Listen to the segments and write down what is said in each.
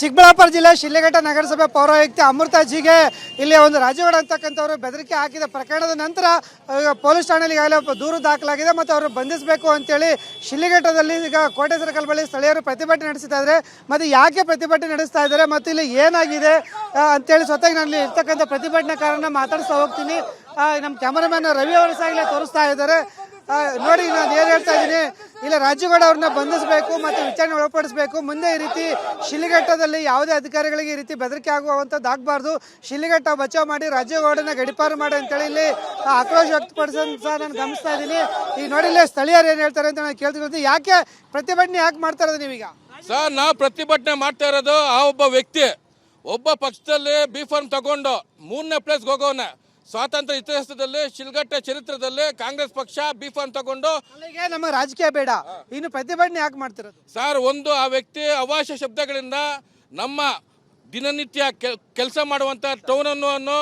ಚಿಕ್ಕಬಳ್ಳಾಪುರ ಜಿಲ್ಲೆ ಶಿಲ್ಲೆಘಟ್ಟ ನಗರಸಭೆ ಪೌರಾಯುಕ್ತ ಅಮೃತಾಜಿಗೆ ಇಲ್ಲಿ ಒಂದು ರಾಜಗೌಡ ಅಂತಕ್ಕಂಥವ್ರು ಬೆದರಿಕೆ ಹಾಕಿದ ಪ್ರಕರಣದ ನಂತರ ಪೊಲೀಸ್ ಠಾಣೆಯಲ್ಲಿ ಈಗಾಗಲೇ ದೂರು ದಾಖಲಾಗಿದೆ ಮತ್ತು ಅವರು ಬಂಧಿಸಬೇಕು ಅಂತೇಳಿ ಶಿಲ್ಲೆಘಟ್ಟದಲ್ಲಿ ಈಗ ಕೋಟೆ ಸರ್ಕಲ್ ಬಳಿ ಸ್ಥಳೀಯರು ಪ್ರತಿಭಟನೆ ನಡೆಸ್ತಾ ಇದ್ದಾರೆ. ಮತ್ತು ಯಾಕೆ ಪ್ರತಿಭಟನೆ ನಡೆಸ್ತಾ ಇದ್ದಾರೆ ಮತ್ತು ಇಲ್ಲಿ ಏನಾಗಿದೆ ಅಂತೇಳಿ ಸ್ವತಃ ನಾನು ಇರ್ತಕ್ಕಂಥ ಪ್ರತಿಭಟನಾಕಾರನ ಮಾತಾಡಿಸ್ತಾ ಹೋಗ್ತೀನಿ. ನಮ್ಮ ಕ್ಯಾಮರಾಮ್ಯಾನ್ ರವಿ ಅವರು ಸಹ ಇಲ್ಲೇ ತೋರಿಸ್ತಾ ಇದ್ದಾರೆ. ನೋಡಿ ನಾನು ಏನು ಹೇಳ್ತಾ ಇದ್ದೀನಿ. ಇಲ್ಲ ರಾಜುಗೌಡ ಅವ್ರನ್ನ ಬಂಧಿಸಬೇಕು ಮತ್ತು ವಿಚಾರಣೆ ಒಳಪಡಿಸಬೇಕು. ಮುಂದೆ ಈ ರೀತಿ ಶಿಲಿಘಟ್ಟದಲ್ಲಿ ಯಾವುದೇ ಅಧಿಕಾರಿಗಳಿಗೆ ಈ ರೀತಿ ಬೆದರಿಕೆ ಆಗುವಂಥದ್ದು ಆಗಬಾರ್ದು. ಶಿಲಿಘಟ್ಟ ಬಚಾವ್ ಮಾಡಿ ರಾಜ್ಯಗೌಡನ ಗಡಿಪಾರು ಮಾಡಿ ಅಂತೇಳಿ ಇಲ್ಲಿ ಆಕ್ರೋಶ ವ್ಯಕ್ತಪಡಿಸೋದು ಸಹ ನಾನು ಗಮನಿಸ್ತಾ ಇದ್ದೀನಿ. ಈಗ ನೋಡಿ ಇಲ್ಲಿ ಸ್ಥಳೀಯರು ಏನು ಹೇಳ್ತಾರೆ ಅಂತ ನಾನು ಕೇಳ್ತಿರ್ತೀನಿ ಯಾಕೆ ಪ್ರತಿಭಟನೆ ಯಾಕೆ ಮಾಡ್ತಾ ಇರೋದು ನೀವೀಗ? ಸರ್, ನಾವು ಪ್ರತಿಭಟನೆ ಮಾಡ್ತಾ ಇರೋದು ಆ ಒಬ್ಬ ವ್ಯಕ್ತಿ. ಒಬ್ಬ ಪಕ್ಷದಲ್ಲಿ ಬಿ ಫಾರ್ಮ್ ತಗೊಂಡು ಮೂರನೇ ಪ್ಲೇಸ್ಗೆ ಹೋಗೋನೆ ಸ್ವಾತಂತ್ರ್ಯ ಇತಿಹಾಸದಲ್ಲಿ ಶಿಲ್ಘಟ್ಟ ಚರಿತ್ರದಲ್ಲಿ ಕಾಂಗ್ರೆಸ್ ಪಕ್ಷ ಬಿ ಫಾರ್ಮ್ ತಗೊಂಡು ಅಲ್ಲಿಗೆ ನಮ್ಮ ರಾಜಕೀಯ ಬೇಡ. ಇನ್ನು ಪ್ರತಿಭಟನೆ ಯಾಕೆ ಮಾಡ್ತಿರೋದು? ಸರ್ ಒಂದು ಆ ವ್ಯಕ್ತಿ ಅವಾಶ್ಯ ಶಬ್ದಗಳಿಂದ ನಮ್ಮ ದಿನನಿತ್ಯ ಕೆಲಸ ಮಾಡುವಂಥ ಟೌನ್ ಅನ್ನು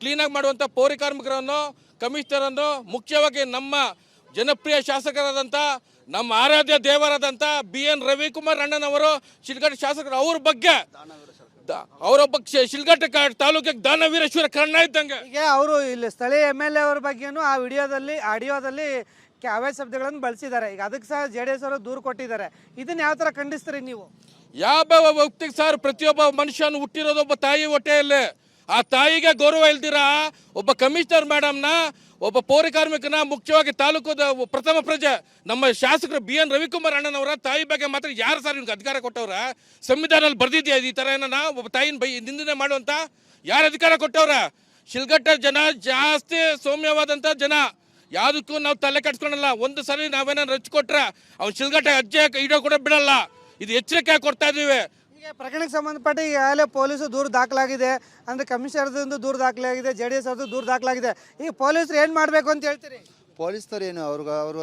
ಕ್ಲೀನಾಗಿ ಮಾಡುವಂಥ ಪೌರಿ ಕಾರ್ಮಿಕರನ್ನು ಕಮಿಷನರನ್ನು ಮುಖ್ಯವಾಗಿ ನಮ್ಮ ಜನಪ್ರಿಯ ಶಾಸಕರಾದಂಥ ನಮ್ಮ ಆರಾಧ್ಯ ದೇವರಾದಂಥ ಬಿ ಎನ್ ರವಿಕುಮಾರ್ ಅಣ್ಣನವರು ಶಿಲ್ಘಟ್ಟ ಶಾಸಕರು ಅವ್ರ ಬಗ್ಗೆ ಅವರೊಬ್ಬ ಪಕ್ಷ ಶಿಲ್ಘಟ್ಟ ತಾಲೂಕಿಗೆ ದಾನವೀರೇಶ್ವರ ಕರ್ಣ ಇದ್ದಂಗೆ. ಹೀಗೆ ಅವರು ಇಲ್ಲಿ ಸ್ಥಳೀಯ ಎಂ ಎಲ್ ಎ ಅವ್ರ ಬಗ್ಗೆನೂ ಆ ವಿಡಿಯೋದಲ್ಲಿ ಆಡಿಯೋದಲ್ಲಿ ಕ್ಯಾವೇ ಶಬ್ದಗಳನ್ನು ಬಳಸಿದ್ದಾರೆ. ಈಗ ಅದಕ್ಕೆ ಸಹ ಜೆ ಡಿ ಎಸ್ ಅವರು ದೂರು ಕೊಟ್ಟಿದ್ದಾರೆ. ಇದನ್ನ ಯಾವ ಥರ ಖಂಡಿಸ್ತೀರಿ ನೀವು? ಯಾವ ವ್ಯಕ್ತಿಗೆ ಸರ್ ಪ್ರತಿಯೊಬ್ಬ ಮನುಷ್ಯನು ಹುಟ್ಟಿರೋದು ಒಬ್ಬ ತಾಯಿ ಹೊಟ್ಟೆಯಲ್ಲಿ. ಆ ತಾಯಿಗೆ ಗೌರವ ಇಲ್ದಿರ ಒಬ್ಬ ಕಮಿಷನರ್ ಮೇಡಮ್ನ, ಒಬ್ಬ ಪೌರ ಕಾರ್ಮಿಕನ ಮುಖ್ಯವಾಗಿ ತಾಲೂಕದ ಪ್ರಥಮ ಪ್ರಜೆ, ನಮ್ಮ ಶಾಸಕರು ಬಿ ಎನ್ ರವಿಕುಮಾರ್ ಅಣ್ಣನವರ ತಾಯಿ ಬಗ್ಗೆ ಮಾತ್ರ ಯಾರು ಸರ್ ನಿಮ್ಗೆ ಅಧಿಕಾರ ಕೊಟ್ಟವ್ರ? ಸಂವಿಧಾನದಲ್ಲಿ ಬರ್ದಿದ್ಯಾ ಈ ಥರ ಏನನ? ಒಬ್ಬ ತಾಯಿನ ಬೈ ನಿಂದನೆ ಮಾಡುವಂತ ಯಾರು ಅಧಿಕಾರ ಕೊಟ್ಟವ್ರ? ಶಿಲ್ಘಟ್ಟ ಜನ ಜಾಸ್ತಿ ಸೌಮ್ಯವಾದಂಥ ಜನ. ಯಾವುದಕ್ಕೂ ನಾವು ತಲೆ ಕೆಡ್ಸ್ಕೊಳಲ್ಲ. ಒಂದು ಸಲ ನಾವೇನಾರು ಹಚ್ಕೊಟ್ರೆ ಅವ್ನು ಶಿಲ್ಘಟ್ಟ ಅಜ್ಜೆ ಇಡೋ ಕೂಡ ಬಿಡಲ್ಲ. ಇದು ಎಚ್ಚರಿಕೆ ಕೊಡ್ತಾ ಈಗ ಪ್ರಕರಣಕ್ಕೆ ಸಂಬಂಧಪಟ್ಟ ಈಗಾಗಲೇ ಪೊಲೀಸು ದೂರು ದಾಖಲಾಗಿದೆ ಅಂದ್ರೆ ಕಮಿಷನರ್ದಿಂದ ದೂರು ದಾಖಲಾಗಿದೆ ಜೆ ಡಿ ಎಸ್ ಅವ್ರದ್ದು ದೂರು ದಾಖಲಾಗಿದೆ. ಈಗ ಪೊಲೀಸರು ಏನು ಮಾಡಬೇಕು ಅಂತ ಹೇಳ್ತೀರಿ? ಪೊಲೀಸ್ನವ್ರು ಏನು ಅವ್ರಿಗೆ ಅವರು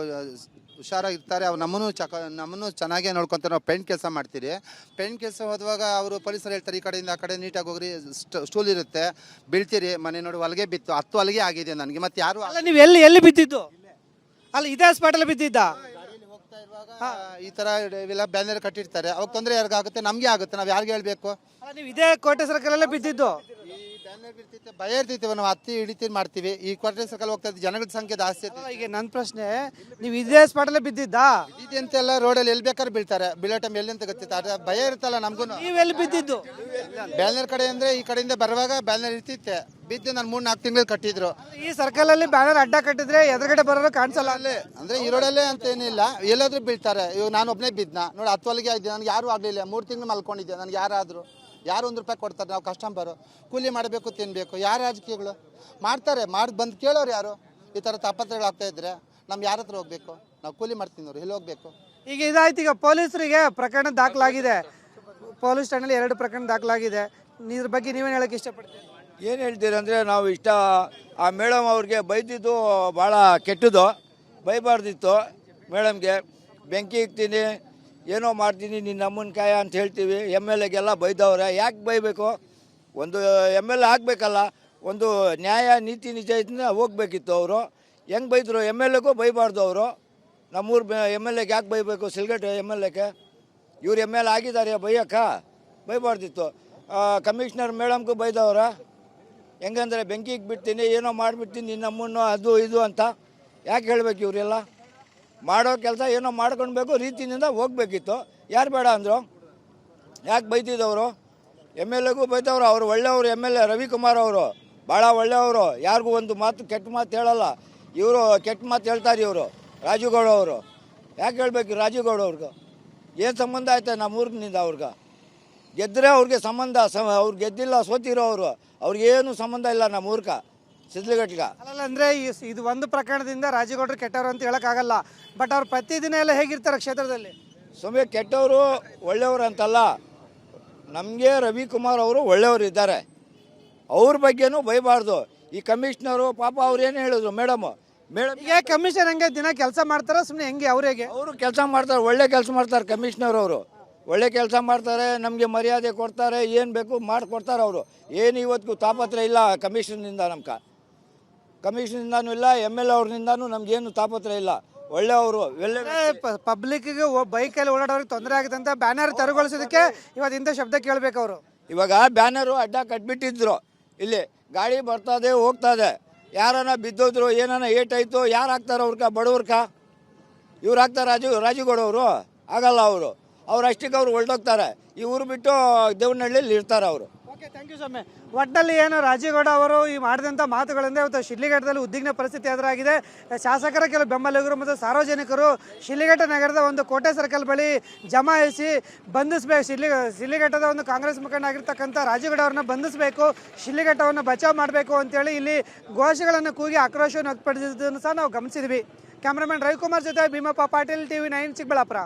ಹುಷಾರಾಗಿರ್ತಾರೆ ಅವ್ರು ನಮ್ಮನ್ನು ಚಕ ನಮ್ಮನ್ನು ಚೆನ್ನಾಗಿ ನೋಡ್ಕೊತಾರೆ ನಾವು ಪೆಂಟ್ ಕೆಲಸ ಮಾಡ್ತೀರಿ. ಪೆಂಟ್ ಕೆಲಸ ಹೋದಾಗ ಅವರು ಪೊಲೀಸರು ಹೇಳ್ತಾರೆ ಈ ಕಡೆಯಿಂದ ಆ ಕಡೆ ನೀಟಾಗಿ ಹೋಗ್ರಿ ಸ್ಟ- ಸ್ಟೂಲ್ ಇರುತ್ತೆ ಬೀಳ್ತೀರಿ ಮನೆ ನೋಡಿ ಹೊಲಿಗೆ ಬಿತ್ತು ಹತ್ತು ಹೊಲಿಗೆ ಆಗಿದೆ ನನಗೆ ಮತ್ತೆ ಯಾರು ಅಲ್ಲ ನೀವು ಎಲ್ಲಿ ಎಲ್ಲಿ ಬಿದ್ದಿದ್ದು? ಅಲ್ಲ ಇದೇ ಸ್ಪಾಟಲ್ಲಿ ಬಿದ್ದಿದ್ದ? ಇರುವಾಗ ಈ ತರ ಇವೆಲ್ಲ ಬ್ಯಾನರ್ ಕಟ್ಟಿರ್ತಾರೆ. ಅವಾಗ ತೊಂದರೆ ಯಾರಿಗಾಗುತ್ತೆ? ನಮಗೆ ಆಗುತ್ತೆ. ನಾವು ಯಾರಿಗೆ ಹೇಳ್ಬೇಕು? ಅಲ್ಲ ನೀವು ಇದೇ ಕೋಟೆ ಸರ್ಕಲ್ ಎಲ್ಲ ಬಿದ್ದಿದ್ದು. ಬಿಡ್ತೈತೆ ಭಯ ನಾವು ಹತ್ತಿ ಹಿಡಿತೀನಿ ಮಾಡ್ತೀವಿ. ಈ ಕ್ವಾರ್ಟರ್ ಸರ್ಕಲ್ ಹೋಗ್ತಾ ಇದ್ದು ಜನಗಳ ಸಂಖ್ಯೆ ಜಾಸ್ತಿ ಅಲ್ಲ, ಈಗ ನನ್ನ ಪ್ರಶ್ನೆ ನೀವು ಇದೇ ಸ್ಪಾಟಲ್ಲೇ ಬಿದ್ದಿದ್ದಾ? ಇದೆ ಅಂತೆಲ್ಲ ರೋಡಲ್ಲಿ ಎಲ್ಲಿ ಬೇಕಾದ್ರೆ ಬೀಳ್ತಾರೆ. ಬೀಳೋ ಟೈಮ್ ಎಲ್ಲಿ ಅಂತ ಗೊತ್ತಿತ್ತು. ಅದ್ರ ಭಯ ಇರುತ್ತಲ್ಲ ನಮಗೂ ನೀವು ಎಲ್ಲಿ ಬಿದ್ದಿದ್ದು? ಬ್ಯಾಲ್ನರ್ ಕಡೆ ಅಂದ್ರೆ ಈ ಕಡೆಯಿಂದ ಬರುವಾಗ ಬ್ಯಾಲ್ನರ್ ಇರ್ತಿತ್ತೆ. ಬಿದ್ದು ನಾನು ಮೂರ್ ನಾಲ್ಕು ತಿಂಗಳು ಕಟ್ಟಿದ್ರು. ಈ ಸರ್ಕಲಲ್ಲಿ ಬ್ಯಾನರ್ ಅಡ್ಡ ಕಟ್ಟಿದ್ರೆ ಎದುರುಗಡೆ ಬರೋರು ಕಾಣಿಸಲ್ಲ. ಅಲ್ಲೇ ಅಂದ್ರೆ ಈ ರೋಡಲ್ಲೇ ಅಂತ ಏನಿಲ್ಲ. ಎಲ್ಲಾದ್ರೂ ಬೀಳ್ತಾರೆ. ಇವಾಗ ನಾನು ಒಬ್ಬನೇ ಬಿದ್ನ. ನೋಡಿ ಹತ್ತು ಹೊಲಿಗೆ ಆಯ್ತು ನನಗೆ ಯಾರು ಆಗ್ಲಿಲ್ಲ. ಮೂರು ತಿಂಗಳು ಮಲ್ಕೊಂಡಿದ್ದೆ. ನನಗೆ ಯಾರಾದ್ರು. ಯಾರು ಒಂದು ರೂಪಾಯಿ ಕೊಡ್ತಾರೆ ನಾವು ಕಸ್ಟಮರು ಕೂಲಿ ಮಾಡಬೇಕು ತಿನ್ನಬೇಕು ಯಾರು ರಾಜಕೀಯಗಳು? ಮಾಡ್ತಾರೆ ಮಾಡಿ ಬಂದು ಕೇಳೋರು ಯಾರು? ಈ ಥರ ತಾಪತ್ರಗಳು ಆಗ್ತಾ ಇದ್ರೆ ನಮ್ಮ ಯಾರ ಹತ್ರ ಹೋಗ್ಬೇಕು? ನಾವು ಕೂಲಿ ಮಾಡ್ತಿದ್ದವ್ರು ಇಲ್ಲಿ ಹೋಗ್ಬೇಕು? ಈಗ ಇದಾಯ್ತು ಈಗ ಪೊಲೀಸರಿಗೆ ಪ್ರಕರಣ ದಾಖಲಾಗಿದೆ. ಪೊಲೀಸ್ ಠಾಣೆಯಲ್ಲಿ ಎರಡು ಪ್ರಕರಣ ದಾಖಲಾಗಿದೆ. ಇದ್ರ ಬಗ್ಗೆ ನೀವೇನು ಹೇಳಕ್ಕೆ ಇಷ್ಟಪಡ್ತೀರಿ? ಏನು ಹೇಳ್ತೀರಿ ಅಂದರೆ ನಾವು ಇಷ್ಟ ಆ ಮೇಡಮ್ ಅವ್ರಿಗೆ ಬೈದಿದ್ದು ಭಾಳ ಕೆಟ್ಟದ್ದು ಬೈಬಾರ್ದಿತ್ತು ಮೇಡಮ್ಗೆ. ಬೆಂಕಿ ಇಕ್ತೀನಿ ಏನೋ ಮಾಡ್ತೀನಿ ನಿನ್ನ ನಮ್ಮನ ಕಾಯ ಅಂತ ಹೇಳ್ತೀವಿ. ಎಂ ಎಲ್ ಎಗೆಲ್ಲ ಬೈದವ್ರೆ. ಯಾಕೆ ಬೈಬೇಕು? ಒಂದು ಎಂ ಎಲ್ ಎ ಆಗಬೇಕಲ್ಲ, ಒಂದು ನ್ಯಾಯ, ನೀತಿ ನಿಜಾಯಿತಿನ ಹೋಗ್ಬೇಕಿತ್ತು ಅವರು. ಹೆಂಗೆ ಬೈದರು? ಎಂ ಎಲ್ ಎಗೂ ಬೈಬಾರ್ದು ಅವರು. ನಮ್ಮೂರು ಎಂ ಎಲ್ ಎಗೆ ಯಾಕೆ ಬೈಬೇಕು? ಸಿಲ್ಗಟ್ಟೆ ಎಂ ಎಲ್ ಎಗೆ? ಇವ್ರು ಎಂ ಎಲ್ ಆಗಿದ್ದಾರೆ ಬೈಯಕ್ಕ? ಬೈಬಾರ್ದಿತ್ತು. ಕಮಿಷ್ನರ್ ಮೇಡಮ್ಗೂ ಬೈದವ್ರ. ಹೆಂಗಂದ್ರೆ ಬೆಂಕಿಗೆ ಬಿಡ್ತೀನಿ, ಏನೋ ಮಾಡಿಬಿಡ್ತೀನಿ ನಿನ್ನ ನಮ್ಮನ್ನು ಅದು ಇದು ಅಂತ. ಯಾಕೆ ಹೇಳ್ಬೇಕು ಇವರೆಲ್ಲ? ಮಾಡೋ ಕೆಲಸ ಏನೋ ಮಾಡ್ಕೊಳ್ಬೇಕು, ರೀತಿಯಿಂದ ಹೋಗ್ಬೇಕಿತ್ತು. ಯಾರು ಬೇಡ ಅಂದರು? ಯಾಕೆ ಬೈತಿದ್ದವರು? M L ಎಗೂ ಬೈತವ್ರು. ಅವರು ಒಳ್ಳೆಯವರು ಎಂ ಎಲ್ ಎ, ರವಿಕುಮಾರ್ ಅವರು. ಭಾಳ ಒಳ್ಳೆಯವರು. ಯಾರಿಗೂ ಒಂದು ಮಾತು, ಕೆಟ್ಟ ಮಾತು ಹೇಳಲ್ಲ. ಇವರು ಕೆಟ್ಟ ಮಾತು ಹೇಳ್ತಾರೆ ಇವರು. ರಾಜುಗೌಡ ಅವರು. ಯಾಕೆ ಹೇಳ್ಬೇಕು ರಾಜುಗೌಡ ಅವ್ರಿಗೆ? ಏನು ಸಂಬಂಧ ಐತೆ ನಮ್ಮ ಊರಿನಿಂದ ಅವ್ರಿಗೆ? ಗೆದ್ದರೆ ಅವ್ರಿಗೆ ಸಂಬಂಧ ಸ ಅವ್ರು ಗೆದ್ದಿಲ್ಲ, ಸೋತಿರೋ ಅವರು. ಅವ್ರಿಗೇನು ಸಂಬಂಧ ಇಲ್ಲ ನಮ್ಮ ಊರ್ಗ. ಸಿದ್ಲಘಟ್ಗ. ಅಲ್ಲ ಅಂದ್ರೆ ಈ- ಇದು ಒಂದು ಪ್ರಕರಣದಿಂದ ರಾಜಗೌಡರು ಕೆಟ್ಟವರು ಅಂತ ಹೇಳಕ್ಕಾಗಲ್ಲ. ಬಟ್ ಅವ್ರು ಪ್ರತಿದಿನ ಎಲ್ಲ ಹೇಗಿರ್ತಾರೆ ಕ್ಷೇತ್ರದಲ್ಲಿ? ಸುಮ್ಮನೆ ಕೆಟ್ಟವರು ಒಳ್ಳೆಯವರು ಅಂತಲ್ಲ. ನಮಗೆ ರವಿಕುಮಾರ್ ಅವರು ಒಳ್ಳೆಯವರು ಇದ್ದಾರೆ. ಅವ್ರ ಬಗ್ಗೆನೂ ಬೈಬಾರ್ದು. ಈ ಕಮಿಷನರು ಪಾಪ ಅವ್ರು ಏನು ಹೇಳಿದ್ರು ಮೇಡಮ್? ಮೇಡಮ್ ಈಗ ಕಮಿಷನ್ ಹಂಗೆ ದಿನ ಕೆಲಸ ಮಾಡ್ತಾರ? ಸುಮ್ಮನೆ ಹೆಂಗೆ? ಅವ್ರಿಗೆ ಅವರು ಕೆಲಸ ಮಾಡ್ತಾರೆ ಒಳ್ಳೆ ಕೆಲಸ ಮಾಡ್ತಾರೆ ಕಮಿಷನರ್ ಅವರು. ಒಳ್ಳೆ ಕೆಲಸ ಮಾಡ್ತಾರೆ ನಮಗೆ ಮರ್ಯಾದೆ ಕೊಡ್ತಾರೆ ಏನು ಬೇಕು ಮಾಡಿಕೊಡ್ತಾರೆ ಅವರು. ಏನು ಇವತ್ತಿಗೂ ತಾಪತ್ರ ಇಲ್ಲ ಕಮಿಷನ್ನಿಂದ ನಮ್ಗೆ ಕಮಿಷನಿಂದನೂ ಇಲ್ಲ ಎಂ ಎಲ್ ಅವ್ರನಿಂದನೂ ನಮ್ಗೇನು ತಾಪತ್ರ ಇಲ್ಲ. ಒಳ್ಳೆಯವರು ಒಳ್ಳೆ ಪಬ್ಲಿಕ್ಗೆ ಬೈಕಲ್ಲಿ ಓಡಾಡೋರಿಗೆ ತೊಂದರೆ ಆಗುತ್ತಂತ ಅಂತ ಬ್ಯಾನರ್ ತೆರವುಗೊಳಿಸೋದಕ್ಕೆ ಇವತ್ತು ಇಂಥ ಶಬ್ದ ಕೇಳಬೇಕು ಅವರು. ಇವಾಗ ಬ್ಯಾನರು ಅಡ್ಡ ಕಟ್ಬಿಟ್ಟಿದ್ರು. ಇಲ್ಲಿ ಗಾಡಿ ಬರ್ತದೆ ಹೋಗ್ತದೆ ಯಾರನ್ನ ಬಿದ್ದೋದ್ರು ಏನಾನ ಏಟಾಯ್ತು ಯಾರು ಹಾಕ್ತಾರ ಅವ್ರಕ ಬಡವ್ರಕ ಇವ್ರು ಹಾಕ್ತಾರೆ ರಾಜು ರಾಜುಗೌಡವರು ಆಗಲ್ಲ ಅವರು. ಅವ್ರು ಅಷ್ಟಕ್ಕೆ ಅವ್ರು ಹೊರಟೋಗ್ತಾರೆ ಈ ಊರು ಬಿಟ್ಟು ದೇವನಹಳ್ಳಿಲಿ ಇರ್ತಾರೆ ಅವರು. ಥ್ಯಾಂಕ್ ಯು ಏನು ರಾಜೇಗೌಡ ಅವರು ಈ ಮಾಡಿದಂಥ ಮಾತುಗಳಿಂದ ಇವತ್ತು ಶಿಲ್ಲಿಘಟ್ಟದಲ್ಲಿ ಉದ್ವಿಗ್ನ ಪರಿಸ್ಥಿತಿ ಎದುರಾಗಿದೆ. ಶಾಸಕರ ಕೆಲವು ಬೆಂಬಲಿಗರು ಮತ್ತು ಸಾರ್ವಜನಿಕರು ಶಿಲ್ಲಿಘಟ್ಟ ನಗರದ ಒಂದು ಕೋಟೆ ಸರ್ಕಲ್ ಬಳಿ ಜಮಾಯಿಸಿ ಬಂಧಿಸಬೇಕು ಶಿಲ್ಲಿ ಶಿಲ್ಲಿಘಟ್ಟದ ಒಂದು ಕಾಂಗ್ರೆಸ್ ಮುಖಂಡ ಆಗಿರ್ತಕ್ಕಂಥ ರಾಜೇಗೌಡ ಅವ್ರನ್ನ ಬಂಧಿಸಬೇಕು ಶಿಲ್ಲಿಘಟ್ಟವನ್ನು ಬಚಾವ್ ಮಾಡಬೇಕು ಅಂತೇಳಿ ಇಲ್ಲಿ ಘೋಷಗಳನ್ನು ಕೂಗಿ ಆಕ್ರೋಶವನ್ನು ವ್ಯಕ್ತಪಡಿಸಿದ್ದನ್ನು ಸಹ ನಾವು ಗಮನಿಸಿದ್ವಿ. ಕ್ಯಾಮ್ರಾಮನ್ ರವಿಕುಮಾರ್ ಜೊತೆ ಭೀಮಪ್ಪ, ಪಾಟೀಲ್ ಟಿವಿ ನೈನ್, ಚಿಕ್ಕಬಳ್ಳಾಪುರ.